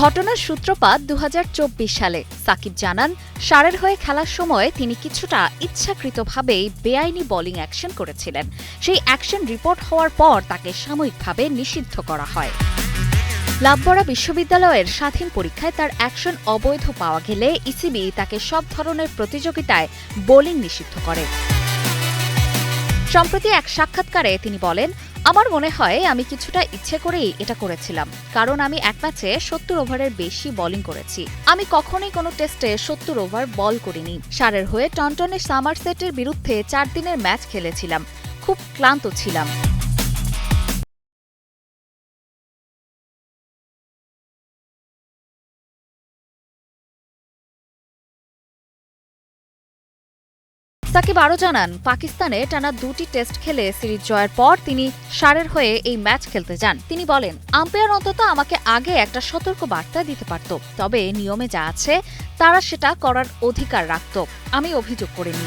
ঘটনার সূত্রপাত দু হাজার চব্বিশ সালে। সাকিব জানান, সারের হয়ে খেলার সময় তিনি কিছুটা ইচ্ছাকৃতভাবেই বেআইনি বোলিং অ্যাকশন করেছিলেন। সেই অ্যাকশন রিপোর্ট হওয়ার পর তাকে সাময়িকভাবে নিষিদ্ধ করা হয়। লাভবরা বিশ্ববিদ্যালয়ের স্বাধীন পরীক্ষায় তার অ্যাকশন অবৈধ পাওয়া গেলে ইসিবি তাকে সব ধরনের প্রতিযোগিতায় বোলিং নিষিদ্ধ করে। সম্প্রতি এক সাক্ষাৎকারে তিনি বলেন আমার মনে হয় আমি কিছুটা ইচ্ছে করেই এটা করেছিলাম, কারণ আমি এক ম্যাচে সত্তর ওভারের বেশি বোলিং করেছি। আমি কখনোই কোনো টেস্টে সত্তর ওভার বল করিনি। সারের হয়ে টনটনের সামার সেটের বিরুদ্ধে চার দিনের ম্যাচ খেলেছিলাম। খুব ক্লান্ত ছিলাম। সাকিব আরও জানান, পাকিস্তানে টানা দুটি টেস্ট খেলে সিরিজ জয়ের পর তিনি সারের হয়ে এই ম্যাচ খেলতে যান। তিনি বলেন, আম্পায়ার অন্তত আমাকে আগে একটা সতর্ক বার্তা দিতে পারত, তবে নিয়মে যা আছে, তারা সেটা করার অধিকার রাখত। আমি অভিযোগ করিনি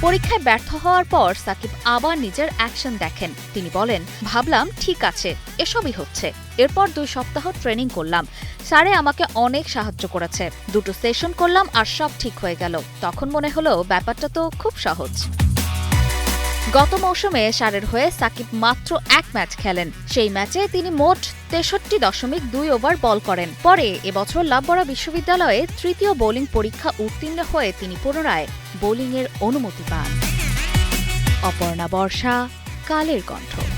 পরীক্ষায় ব্যর্থ হওয়ার পর সাকিব আবার নিজের অ্যাকশন দেখেন। তিনি বলেন, ভাবলাম, ঠিক আছে, এসবই হচ্ছে। এরপর দুই সপ্তাহ ট্রেনিং করলাম। স্যারে আমাকে অনেক সাহায্য করেছে। দুটো সেশন করলাম আর সব ঠিক হয়ে গেল। তখন মনে হলো, ব্যাপারটা তো খুব সহজ। গত মৌসুমে সারের হয়ে সাকিব মাত্র এক ম্যাচ খেলেন। সেই ম্যাচে তিনি মোট তেষট্টি দশমিক দুই ওভার বল করেন। পরে এবছর লাভবরা বিশ্ববিদ্যালয়ে তৃতীয় বোলিং পরীক্ষা উত্তীর্ণ হয়ে তিনি পুনরায় বোলিংয়ের অনুমতি পান। অপর্ণা বর্ষা, কালের কণ্ঠ।